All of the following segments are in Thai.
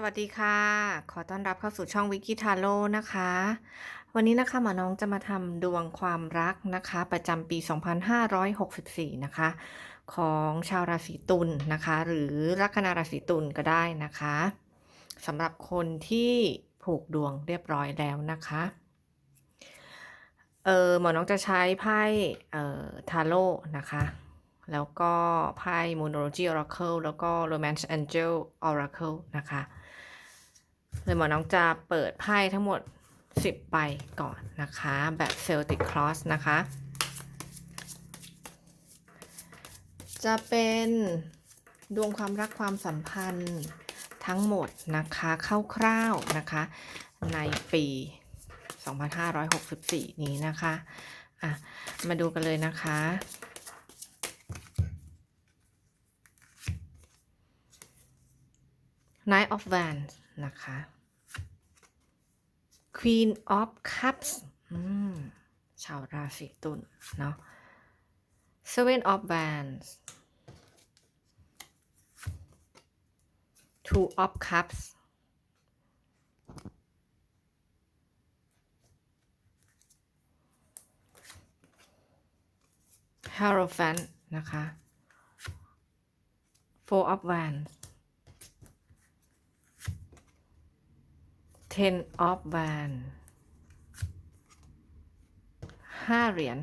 สวัสดีค่ะ ขอต้อนรับเข้าสู่ช่องวิกิทาโร่นะคะ วันนี้นะคะหมอน้องจะมาทำดวงความรักนะคะ ประจำปี 2564 นะคะ ของชาวราศีตุลนะคะ หรือลัคนาราศีตุลก็ได้นะคะสำหรับคนที่ผูกดวงเรียบร้อยแล้วนะคะ เออหมอน้องจะใช้ไพ่เอ่อทาโร่นะคะแล้วก็ไพ่ Moonology Oracle แล้วก็ Romance Angel Oracle นะคะ เลยหมอน้องจะเปิดไพ่ทั้งหมด 10ใบก่อนนะคะ แบบ Celtic Cross นะคะ จะเป็นดวงความรักความสัมพันธ์ทั้งหมดนะคะคร่าวๆนะคะ ในปี 2564 นี้นะคะอะมาดูกันเลยนะคะ Knight of Wands นะคะ Queen of Cups ชาวราศีตุลเนาะ Seven of Wands Two of Cups Hierophant นะคะ Four of Wands Ten of Wands ห้าเหรียญ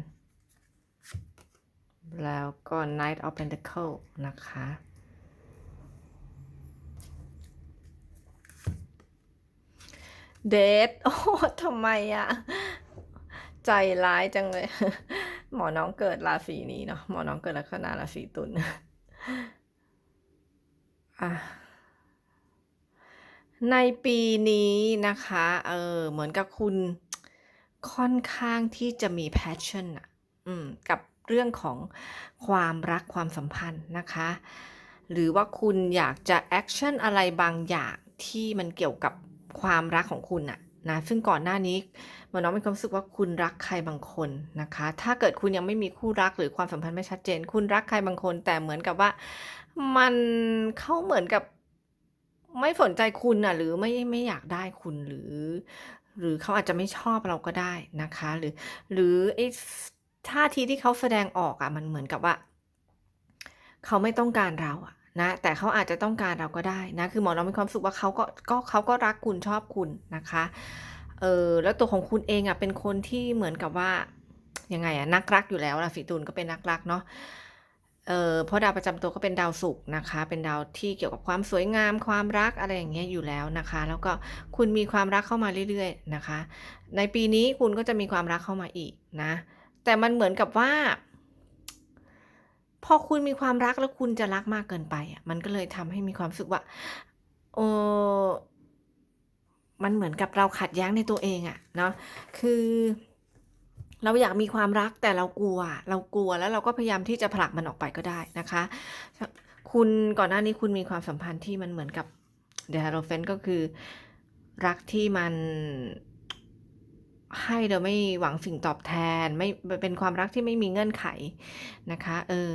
แล้วก็ Knight of Pentacle นะคะ เดทโอ้ทำไมอะใจร้ายจังเลย หมอน้องเกิดราศีนี้เนาะ หมอน้องเกิดลัคนาราศีตุลอะ ในปีนี้นะคะ เออ เหมือนกับคุณค่อนข้างที่จะมี passion อะอืม กับเรื่องของความรักความสัมพันธ์นะคะ หรือว่าคุณอยากจะ action อะไรบางอย่างที่มันเกี่ยวกับความรักของคุณอะนะ ซึ่งก่อนหน้านี้หมอน้องมีความรู้สึกว่าคุณรักใครบางคนนะคะ ถ้าเกิดคุณยังไม่มีคู่รักหรือความสัมพันธ์ไม่ชัดเจน คุณรักใครบางคน แต่เหมือนกับว่ามันเขาเหมือนกับ ไม่สนใจคุณน่ะ หรือไม่ไม่อยากได้คุณหรือ หรือเขาอาจจะไม่ชอบเราก็ได้นะคะ หรือ หรือไอ้ท่าทีที่เขาแสดงออกอะ มันเหมือนกับว่าเขาไม่ต้องการเราอะนะแต่เขาอาจจะต้องการเราก็ได้นะคือหมอเรามีความสุขว่าเขาก็ก็เขาก็รักคุณชอบคุณนะคะเออแล้วตัวของคุณเองอะเป็นคนที่เหมือนกับว่ายังไงอะนักรักอยู่แล้วราศีตุลก็เป็นนักรักเนาะ เออเพราะดาวประจำตัวก็เป็นดาวศุกร์นะคะ เป็นดาวที่เกี่ยวกับความสวยงามความรักอะไรอย่างเงี้ยอยู่แล้วนะคะ แล้วก็คุณมีความรักเข้ามาเรื่อยๆนะคะ ในปีนี้คุณก็จะมีความรักเข้ามาอีกนะ แต่มันเหมือนกับว่า พอคุณมีความรักแล้วคุณจะรักมากเกินไปอะมันก็เลยทำให้มีความรู้สึกว่าเออมันเหมือนกับเราขัดแย้งในตัวเองอะเนาะคือ เราอยากมีความรักแต่เรากลัว เรากลัวแล้วเราก็พยายามที่จะผลักมันออกไปก็ได้นะคะ คุณก่อนหน้านี้คุณมีความสัมพันธ์ที่มันเหมือนกับเดฮาโรเฟนก็คือรักที่มัน ให้โดยไม่หวังสิ่งตอบแทน ไม่เป็นความรักที่ไม่มีเงื่อนไขนะคะเออ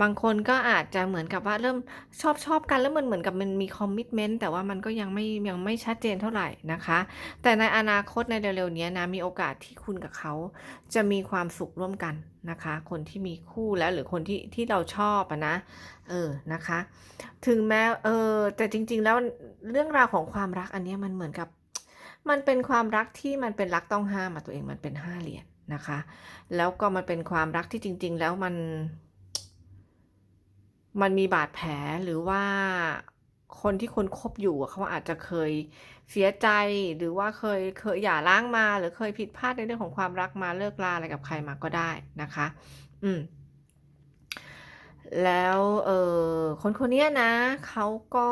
บางคนก็อาจจะเหมือนกับว่าเริ่มชอบชอบกันแล้วมันเหมือนกับมันมีคอมมิชเมนต์แต่ว่ามันก็ยังไม่ยังไม่ชัดเจนเท่าไหร่นะคะ แต่ในอนาคตในเร็วๆนี้นะมีโอกาสที่คุณกับเขาจะมีความสุขร่วมกันนะคะ คนที่มีคู่แล้วหรือคนที่ที่เราชอบนะเออนะคะ ถึงแม้เออแต่จริง ๆ แล้วเรื่องราวของความรักอันนี้มันเหมือนกับ มันเป็นความรักที่มันเป็นรักต้องห้ามอะตัวเองมันเป็นห้าเหรียญนะคะ แล้วก็มันเป็นความรักที่จริง ๆ แล้วมัน มันมีบาดแผลหรือว่าคนที่คนคบอยู่เขาอาจจะเคยเสียใจหรือว่าเคยเคยหย่าร้างมา หรือเคยผิดพลาดในเรื่องของความรักมาเลิกลาอะไรกับใครมาก็ได้นะคะ อืม แล้วเออคนคนเนี้ยนะเขาก็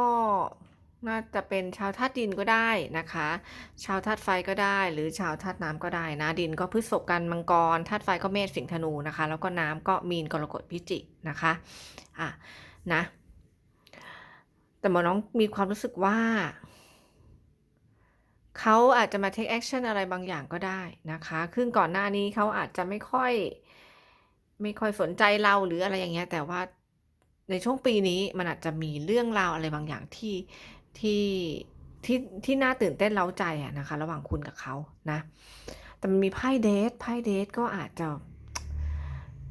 น่าจะเป็นชาวธาตุดินก็ได้นะคะ ชาวธาตุไฟก็ได้ หรือชาวธาตุน้ำก็ได้นะ ดินก็พฤษภกันมังกร ธาตุไฟก็เมษสิงห์ธนูนะคะ แล้วก็น้ำก็มีนกรกฎพิจิกนะคะ อะนะ แต่หมอน้องมีความรู้สึกว่าเขาอาจจะมา take action อะไรบางอย่างก็ได้นะคะซึ่งก่อนหน้านี้เขาอาจจะไม่ค่อย ไม่ค่อยสนใจเราหรืออะไรอย่างเงี้ย แต่ว่าในช่วงปีนี้มันอาจจะมีเรื่องราวอะไรบางอย่างที่ ที่ที่ที่น่าตื่นเต้นเล้าใจอะนะคะ ระหว่างคุณกับเขานะ แต่มันมีไพ่เดทไพ่เดทก็อาจจะ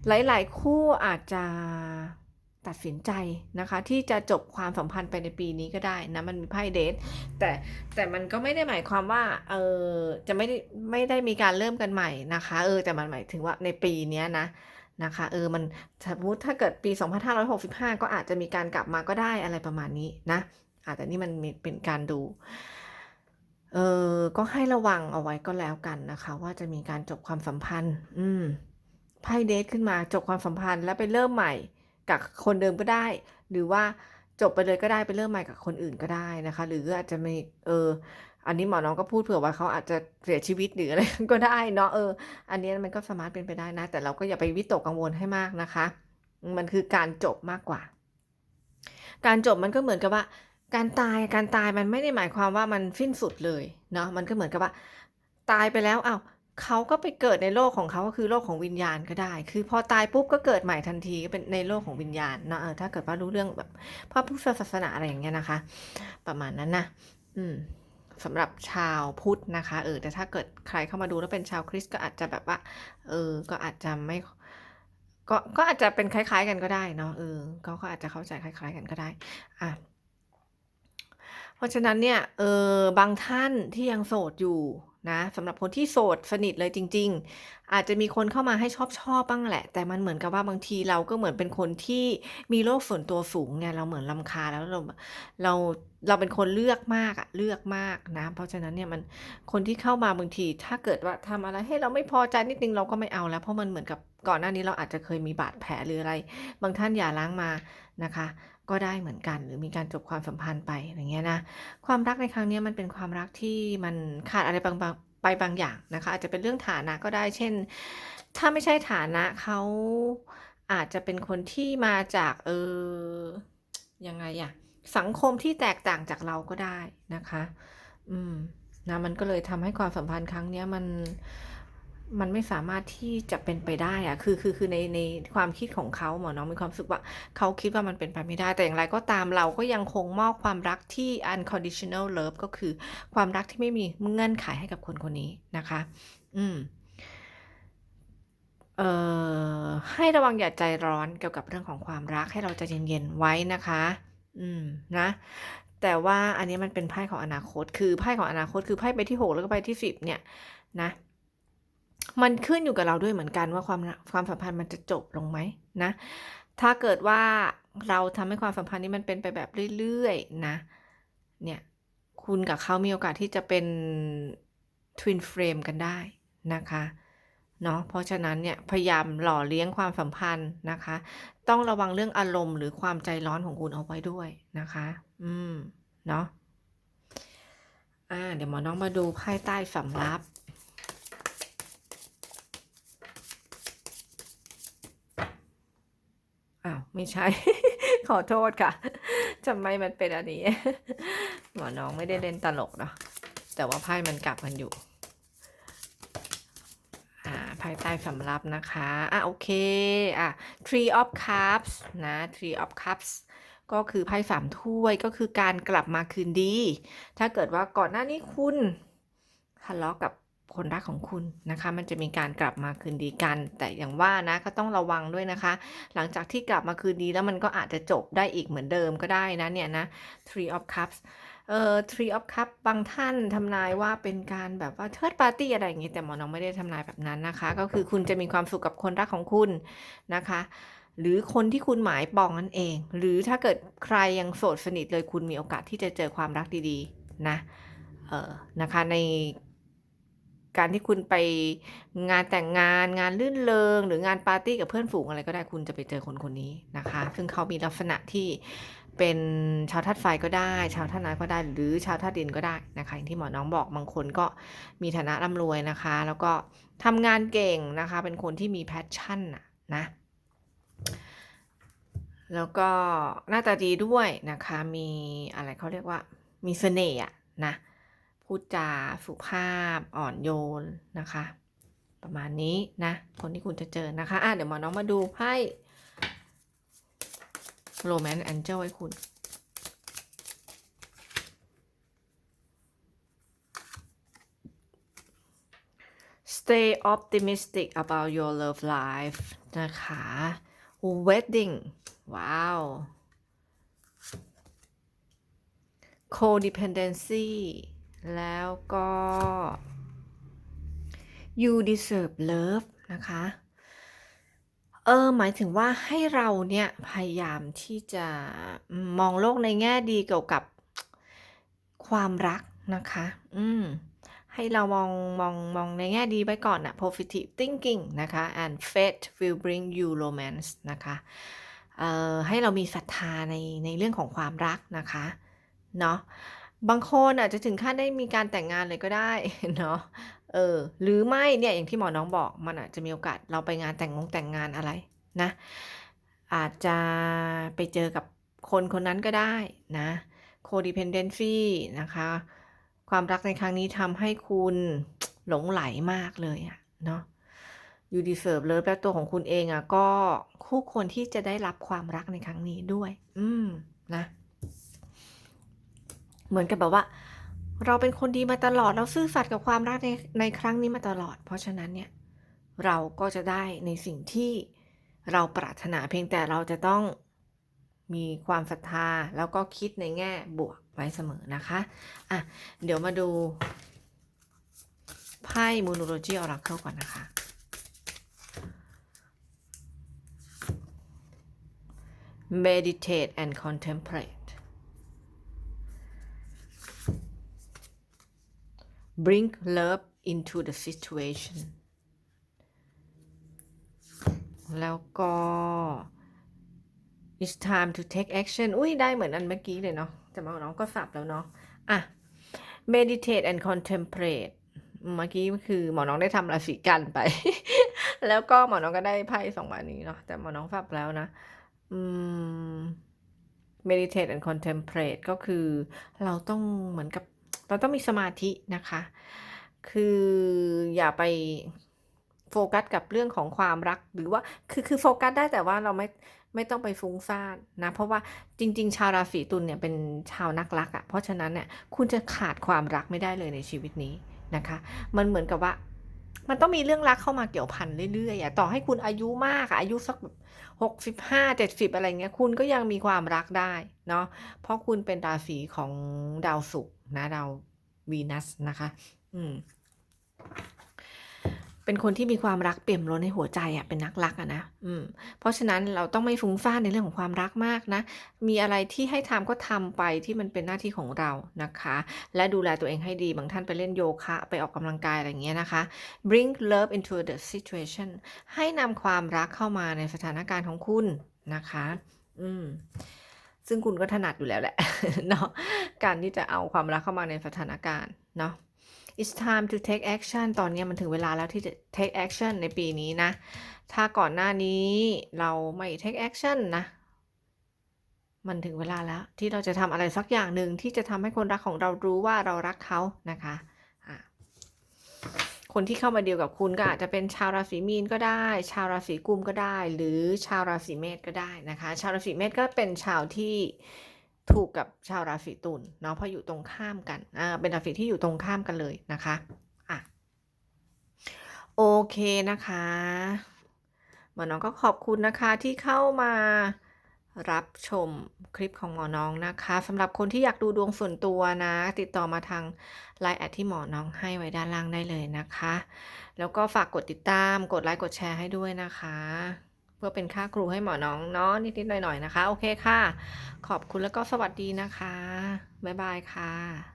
หลาย ๆ คู่อาจจะตัดสินใจนะคะ ที่จะจบความสัมพันธ์ไปในปีนี้ก็ได้นะมันมีไพ่เดทแต่แต่มันก็ไม่ได้หมายความว่าเออจะไม่ได้ไม่ได้มีการเริ่มกันใหม่นะคะ เออแต่มันหมายถึงว่าในปีนี้นะนะคะเออมันสมมติถ้าเกิดปี 2565 ก็อาจจะมีการกลับมาก็ได้อะไรประมาณนี้นะ อาจจะนี่มันเป็นการดู เออก็ให้ระวังเอาไว้ก็แล้วกันนะคะ ว่าจะมีการจบความสัมพันธ์ อืมไพ่เดทขึ้นมาจบความสัมพันธ์แล้วไปเริ่มใหม่กับคนเดิมก็ได้ หรือว่าจบไปเลยก็ได้ไปเริ่มใหม่กับคนอื่นก็ได้นะคะ หรืออาจจะม่เอออันนี้หมอน้องก็พูดเผื่อว่าเขาอาจจะเสียชีวิตหรืออะไรก็ได้เนาะเออ อันนี้มันก็สามารถเป็นไปได้นะ แต่เราก็อย่าไปวิตกกังวลให้มากนะคะ มันคือการจบมากกว่า การจบมันก็เหมือนกับว่า การตายการตายมันไม่ได้หมายความว่ามันสิ้นสุดเลยเนาะมันก็เหมือนกับว่า ตายไปแล้วอ้าวเขาก็ไปเกิดในโลกของเขาก็คือโลกของวิญญาณก็ได้ คือพอตายปุ๊บก็เกิดใหม่ทันทีเป็นในโลกของวิญญาณเนาะเออถ้าเกิดว่ารู้เรื่องแบบพระพุทธศาสนาอะไรอย่างเงี้ยนะคะ ประมาณนั้นนะอืมสำหรับชาวพุทธนะคะเออแต่ถ้าเกิดใครเข้ามาดูแล้วเป็นชาวคริสต์ก็อาจจะแบบว่า เออ ก็อาจจะไม่ก็ก็อาจจะเป็นคล้าย ๆ กันก็ได้เนาะเออเขาก็อาจจะเข้าใจคล้าย ๆ กันก็ได้อะ เพราะฉะนั้นเนี่ยเออบางท่านที่ยังโสดอยู่นะสำหรับคนที่โสดสนิทเลยจริง ๆ อาจจะมีคนเข้ามาให้ชอบชอบบ้างแหละ แต่มันเหมือนกับว่าบางทีเราก็เหมือนเป็นคนที่มีโลกส่วนตัวสูงไงเราเหมือนลำคาแล้วเราเราเราเป็นคนเลือกมากอะเลือกมากนะ เพราะฉะนั้นเนี่ยมันคนที่เข้ามาบางที ถ้าเกิดว่าทำอะไรให้เราไม่พอใจนิดนึงเราก็ไม่เอาแล้ว เพราะมันเหมือนกับก่อนหน้านี้เราอาจจะเคยมีบาดแผลหรืออะไร บางท่านอย่าล้างมานะคะ ก็ได้เหมือนกัน หรือมีการจบความสัมพันธ์ไปอย่างเงี้ยนะความรักในครั้งนี้มันเป็นความรักที่มันขาดอะไรบางบางไปบางอย่างนะคะ อาจจะเป็นเรื่องฐานะก็ได้ เช่น ถ้าไม่ใช่ฐานะเขาอาจจะเป็นคนที่มาจากเออยังไงอะสังคมที่แตกต่างจากเราก็ได้นะคะ อืมนะมันก็เลยทำให้ความสัมพันธ์ครั้งนี้มัน มันไม่สามารถที่จะเป็นไปได้อะคือคือคือในในความคิดของเขาหมอน้องมีความรู้สึกว่าเขาคิดว่ามันเป็นไปไม่ได้ แต่อย่างไรก็ตามเราก็ยังคงมอบความรักที่ unconditional love ก็คือความรักที่ไม่มีเงื่อนไขให้กับคนคนนี้นะคะ อืมเอ่อให้ระวังอย่าใจร้อนเกี่ยวกับเรื่องของความรักให้เราใจเย็นๆไว้นะคะ อืมนะ แต่ว่าอันนี้มันเป็นไพ่ของอนาคต คือไพ่ของอนาคตคือไพ่ใบที่ 6 แล้วก็ใบที่ 10 เนี่ยนะ มันขึ้นอยู่กับเราด้วยเหมือนกันว่าความความสัมพันธ์มันจะจบลงไหมนะ ถ้าเกิดว่าเราทำให้ความสัมพันธ์นี้มันเป็นไปแบบเรื่อยๆนะ เนี่ย คุณกับเขามีโอกาสที่จะเป็น twin flame กันได้นะคะเนาะเพราะฉะนั้นเนี่ยพยายามหล่อเลี้ยงความสัมพันธ์นะคะ ต้องระวังเรื่องอารมณ์หรือความใจร้อนของคุณเอาไว้ด้วยนะคะ อืม เนาะอ่า เดี๋ยวหมอน้องมาดูไพ่ใต้สำรับ อ้าว ไม่ใช่ ขอโทษค่ะทำไมมันเป็นอันนี้ หมอน้องไม่ได้เล่นตลกเนาะแต่ว่าไพ่มันกลับกันอยู่อ่าไพ่ใต้สำรับนะคะ อะโอเค อะ three of cups นะ three of cups ก็คือไพ่สามถ้วยก็คือการกลับมาคืนดี ถ้าเกิดว่าก่อนหน้านี้คุณทะเลาะกับ คนรักของคุณนะคะ มันจะมีการกลับมาคืนดีกัน แต่อย่างว่านะก็ต้องระวังด้วยนะคะ หลังจากที่กลับมาคืนดีแล้วมันก็อาจจะจบได้อีกเหมือนเดิมก็ได้นะเนี่ยนะ three of cups เอ่อ three of cup บางท่านทำนายว่าเป็นการแบบว่าเทิดปาร์ตี้อะไรอย่างงี้ แต่หมอน้องไม่ได้ทำนายแบบนั้นนะคะ ก็คือคุณจะมีความสุขกับคนรักของคุณนะคะ หรือคนที่คุณหมายปองนั่นเอง หรือถ้าเกิดใครยังโสดสนิทเลยคุณมีโอกาสที่จะเจอความรักดีๆ นะ เออนะคะใน การที่คุณไปงานแต่งงานงานลื่นเริงหรืองานปาร์ตี้กับเพื่อนฝูงอะไรก็ได้คุณจะไปเจอคนคนนี้นะคะ ซึ่งเขามีลักษณะที่เป็นชาวธาตุไฟก็ได้ ชาวธาตุน้ำก็ได้ หรือชาวธาตุดินก็ได้นะคะอย่างที่หมอน้องบอกบางคนก็มีฐานะร่ำรวยนะคะ แล้วก็ทำงานเก่งนะคะ เป็นคนที่มีแพชชั่นนะแล้วก็หน้าตาดีด้วยนะคะ มีอะไรเขาเรียกว่ามีเสน่ห์อะนะ พูดจาสุภาพอ่อนโยนนะคะ ประมาณนี้นะ คนที่คุณจะเจอนะคะอะเดี๋ยวหมอน้องมาดูไพ่โรแมนต์แอนเจลให้คุณ Stay optimistic about your love life นะคะ Wedding wow Codependency แล้วก็ you deserve love นะคะ เออ หมายถึงว่าให้เราเนี่ยพยายามที่จะมองโลกในแง่ดีเกี่ยวกับความรักนะคะ อืม ให้เรามองมองมองในแง่ดีไว้ก่อนนะ positive thinking นะคะ and fate will bring you romance นะคะ เอ่อ ให้เรามีศรัทธาในในเรื่องของความรักนะคะ เนาะ บางคนอาจจะถึงขั้นได้มีการแต่งงานเลยก็ได้เนาะเออหรือไม่เนี่ยอย่างที่หมอน้องบอกมันอาจจะมีโอกาสเราไปงานแต่งงงแต่งงานอะไรนะอาจจะไปเจอกับคนคนนั้นก็ได้นะ codependency นะคะ ความรักในครั้งนี้ทำให้คุณหลงไหลมากเลยอะเนาะ you deserve love และตัวของคุณเองอะก็คู่ควรที่จะได้รับความรักในครั้งนี้ด้วย อืม นะ เหมือนกับแบบว่า เราเป็นคนดีมาตลอด เราซื่อสัตย์กับความรักในในครั้งนี้มาตลอด เพราะฉะนั้นเนี่ยเราก็จะได้ในสิ่งที่เราปรารถนาเพียงแต่เราจะต้องมีความศรัทธาแล้วก็คิดในแง่บวกไว้เสมอนะคะอะเดี๋ยวมาดูไพ่มูโนโลจีออราเคิลก่อนนะคะ meditate and contemplate bring love into the situation แล้วก็ it's time to take action อุ้ยได้เหมือนอันเมื่อกี้เลยเนาะแต่มอน้องก็สับแล้วเนาะอะ meditate and contemplate เมื่อกี้คือหมอน้องได้ทำราศีกันไป แล้วก็หมอน้องก็ได้ไพ่สองใบนี้เนาะแต่หมอน้องสับแล้วนะอืม meditate and contemplate ก็คือเราต้องเหมือนกับ เราต้องมีสมาธินะคะ คืออย่าไปโฟกัสกับเรื่องของความรักหรือว่าคือคือโฟกัสได้แต่ว่าเราไม่ไม่ต้องไปฟุ้งซ่านนะ เพราะว่าจริง ๆ ชาวราศีตุลเนี่ยเป็นชาวนักรักอะ่ะเพราะฉะนั้นเนี่ยคุณจะขาดความรักไม่ได้เลยในชีวิตนี้นะคะ มันเหมือนกับว่ามันต้องมีเรื่องรักเข้ามาเกี่ยวพันเรื่อยๆอะต่อให้คุณอายุมากอะอายุสักแบบหกสิบห้าเจ็ดสิบอะไรเงี้ยคุณก็ยังมีความรักได้เนาะเพราะคุณเป็นราศีของดาวศุกร์ นะดาววีนัสนะคะ อืม เป็นคนที่มีความรักเปี่ยมล้นในหัวใจอะ่ะเป็นนักรักอะ่ะนะอืม เพราะฉะนั้นเราต้องไม่ฟุ้งซ่านในเรื่องของความรักมากนะ มีอะไรที่ให้ทำก็ทำไปที่มันเป็นหน้าที่ของเรานะคะ และดูแลตัวเองให้ดีบางท่านไปเล่นโยคะไปออกกำลังกายอะไรเงี้ยนะคะ bring love into the situation ให้นำความรักเข้ามาในสถานการณ์ของคุณนะคะ อืม ซึ่งคุณก็ถนัดอยู่แล้วแหละเนาะการที่จะเอาความรักเข้ามาในสถานการณ์เนาะ it's time to take action ตอนนี้มันถึงเวลาแล้วที่จะ take action ในปีนี้นะ ถ้าก่อนหน้านี้เราไม่ take action นะ มันถึงเวลาแล้วที่เราจะทำอะไรสักอย่างหนึ่งที่จะทำให้คนรักของเรารู้ว่าเรารักเขานะคะ คนที่เข้ามาเดียวกับคุณก็อาจจะเป็นชาวราศีมีนก็ได้ ชาวราศีกุมก็ได้ หรือชาวราศีเมษก็ได้นะคะ ชาวราศีเมษก็เป็นชาวที่ถูกกับชาวราศีตุลเนาะเพราะอยู่ตรงข้ามกันอ่าเป็นราศีที่อยู่ตรงข้ามกันเลยนะคะอะโอเคนะคะหมอน้องก็ขอบคุณนะคะที่เข้ามา รับชมคลิปของหมอน้องนะคะสำหรับคนที่อยากดูดวงส่วนตัวนะ ติดต่อมาทางไลน์แอดที่หมอน้องให้ไว้ด้านล่างได้เลยนะคะ แล้วก็ฝากกดติดตามกดไลค์กดแชร์ให้ด้วยนะคะ เพื่อเป็นค่าครูให้หมอน้องเนาะนิดๆหน่อยๆนะคะ โอเคค่ะ ขอบคุณแล้วก็สวัสดีนะคะ บ๊ายบายค่ะ